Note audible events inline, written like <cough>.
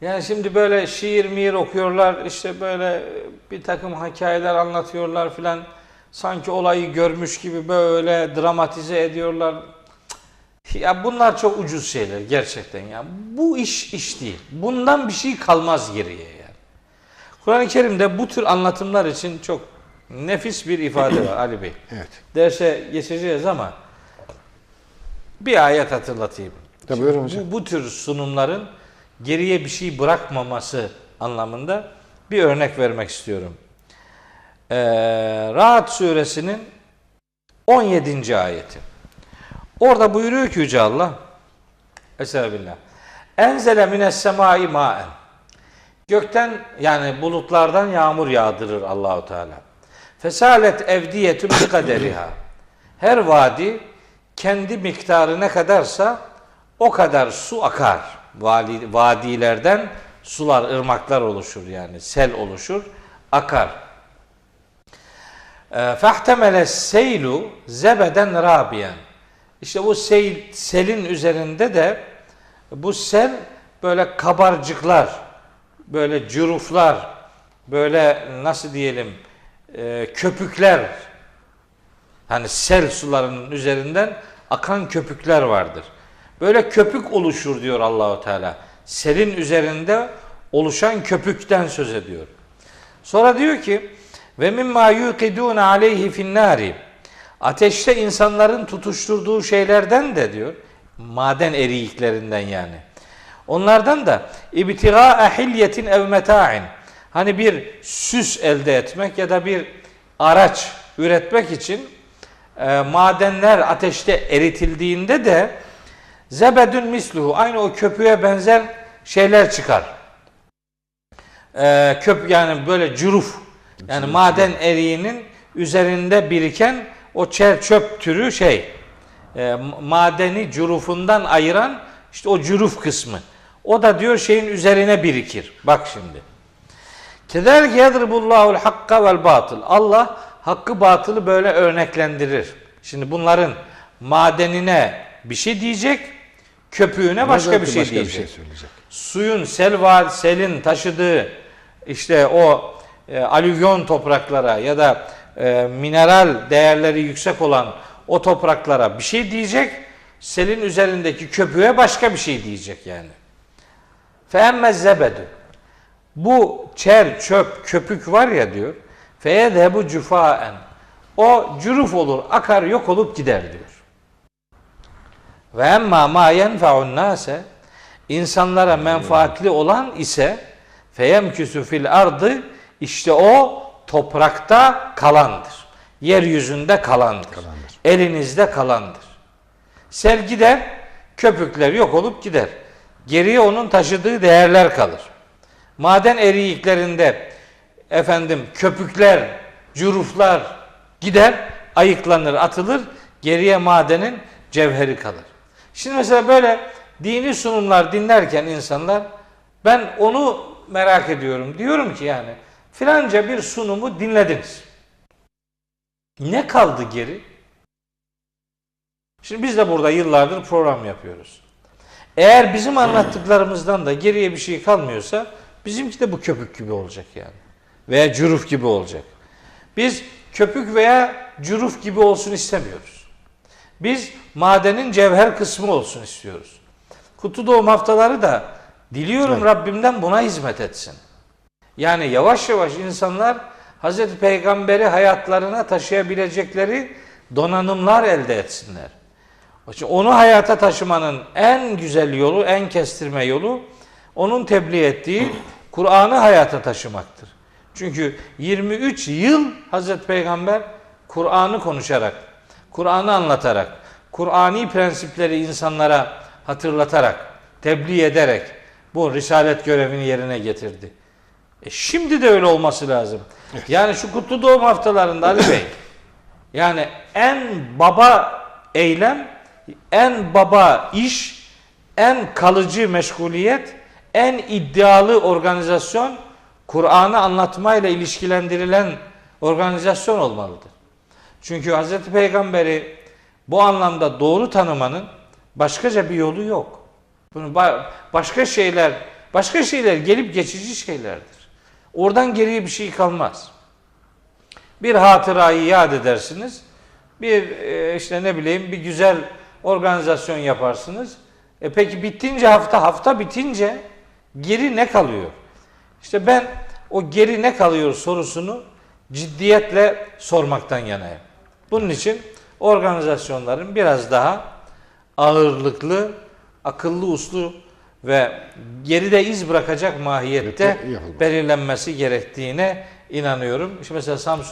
Yani şimdi böyle şiir miyir okuyorlar, işte böyle bir takım hikayeler anlatıyorlar filan. Sanki olayı görmüş gibi böyle dramatize ediyorlar. Ya bunlar çok ucuz şeyler gerçekten ya. Bu iş iş değil. Bundan bir şey kalmaz geriye yani. Kur'an-ı Kerim'de bu tür anlatımlar için çok nefis bir ifade var Ali Bey. <clears throat> Evet. Derse geçeceğiz ama bir ayet hatırlatayım. Tabii hocam. Bu, bu tür sunumların geriye bir şey bırakmaması anlamında bir örnek vermek istiyorum. Ee, Rahat suresinin 17. ayeti. Orada buyuruyor ki Yüce Allah Estağfirullah. Enzele mines semai maen. Gökten yani bulutlardan yağmur yağdırır Allahu Teala. Fesalet evdiyetun bi kaderiha. Her vadi kendi miktarı ne kadarsa o kadar su akar. Vali, vadilerden sular, ırmaklar oluşur yani. Sel oluşur, akar. E, Fehtemele seylu zebeden rabiyen. İşte bu seyl, selin üzerinde de bu sel böyle kabarcıklar, böyle cüruflar, böyle nasıl diyelim e, köpükler hani sel sularının üzerinden akan köpükler vardır. Böyle köpük oluşur diyor Allahu Teala. Selin üzerinde oluşan köpükten söz ediyor. Sonra diyor ki ve mimma yuqidun aleyhi finnari ateşte insanların tutuşturduğu şeylerden de diyor maden eriyiklerinden yani. Onlardan da ibtiga hilyetin ev meta'in hani bir süs elde etmek ya da bir araç üretmek için e, madenler ateşte eritildiğinde de zebedün misluhu aynı o köpüğe benzer şeyler çıkar. E, köp yani böyle cüruf yani maden eriğinin üzerinde biriken o çer çöp türü şey e, madeni curufundan ayıran işte o cüruf kısmı. O da diyor şeyin üzerine birikir. Bak şimdi. Kederlik yadribullahul hakka vel batıl. Allah hakkı batılı böyle örneklendirir. Şimdi bunların madenine bir şey diyecek, köpüğüne başka Başka bir şey başka diyecek. bir şey söyleyecek. Suyun sel var, selin taşıdığı işte o e, alüvyon topraklara ya da e, mineral değerleri yüksek olan o topraklara bir şey diyecek. Selin üzerindeki köpüğe başka bir şey diyecek yani. Feemme zebedü. Bu çer, çöp, köpük var ya diyor. Feyedhebu cufaen. O cüruf olur, akar, yok olup gider diyor. Ve emma ma yenfe'un nase insanlara menfaatli olan ise feyemküsü fil ardı işte o toprakta kalandır. Yeryüzünde kalandır. Kalandır. Elinizde kalandır. Sel gider, köpükler yok olup gider. Geriye onun taşıdığı değerler kalır. Maden eriyiklerinde efendim köpükler, cüruflar gider, ayıklanır, atılır. Geriye madenin cevheri kalır. Şimdi mesela böyle dini sunumlar dinlerken insanlar ben onu merak ediyorum. Diyorum ki yani filanca bir sunumu dinlediniz. Ne kaldı geri? Şimdi biz de burada yıllardır program yapıyoruz. Eğer bizim anlattıklarımızdan da geriye bir şey kalmıyorsa bizimki de bu köpük gibi olacak yani. Veya cüruf gibi olacak. Biz köpük veya cüruf gibi olsun istemiyoruz. Biz madenin cevher kısmı olsun istiyoruz. Kutu doğum haftaları da diliyorum Evet. Rabbimden buna hizmet etsin. Yani yavaş yavaş insanlar Hazreti Peygamber'i hayatlarına taşıyabilecekleri donanımlar elde etsinler. Onu hayata taşımanın en güzel yolu, en kestirme yolu onun tebliğ ettiği Kur'an'ı hayata taşımaktır. Çünkü 23 yıl Hazreti Peygamber Kur'an'ı konuşarak, Kur'an'ı anlatarak, Kur'ani prensipleri insanlara hatırlatarak, tebliğ ederek bu risalet görevini yerine getirdi. E şimdi de öyle olması lazım. Yani şu kutlu doğum haftalarında Ali Bey, yani en baba eylem, en baba iş, en kalıcı meşguliyet, en iddialı organizasyon Kur'an'ı anlatmayla ilişkilendirilen organizasyon olmalıdır. Çünkü Hz. Peygamber'i bu anlamda doğru tanımanın başkaca bir yolu yok. Bunu ba- başka şeyler Başka şeyler gelip geçici şeylerdir. Oradan geriye bir şey kalmaz. Bir hatırayı yad edersiniz. Bir e, işte ne bileyim bir güzel organizasyon yaparsınız. E peki bittince hafta hafta bitince geri ne kalıyor? İşte ben o geri ne kalıyor sorusunu ciddiyetle sormaktan yanayım. Bunun için organizasyonların biraz daha ağırlıklı, akıllı uslu ve geride iz bırakacak mahiyette belirlenmesi gerektiğine inanıyorum. İşte mesela Samsun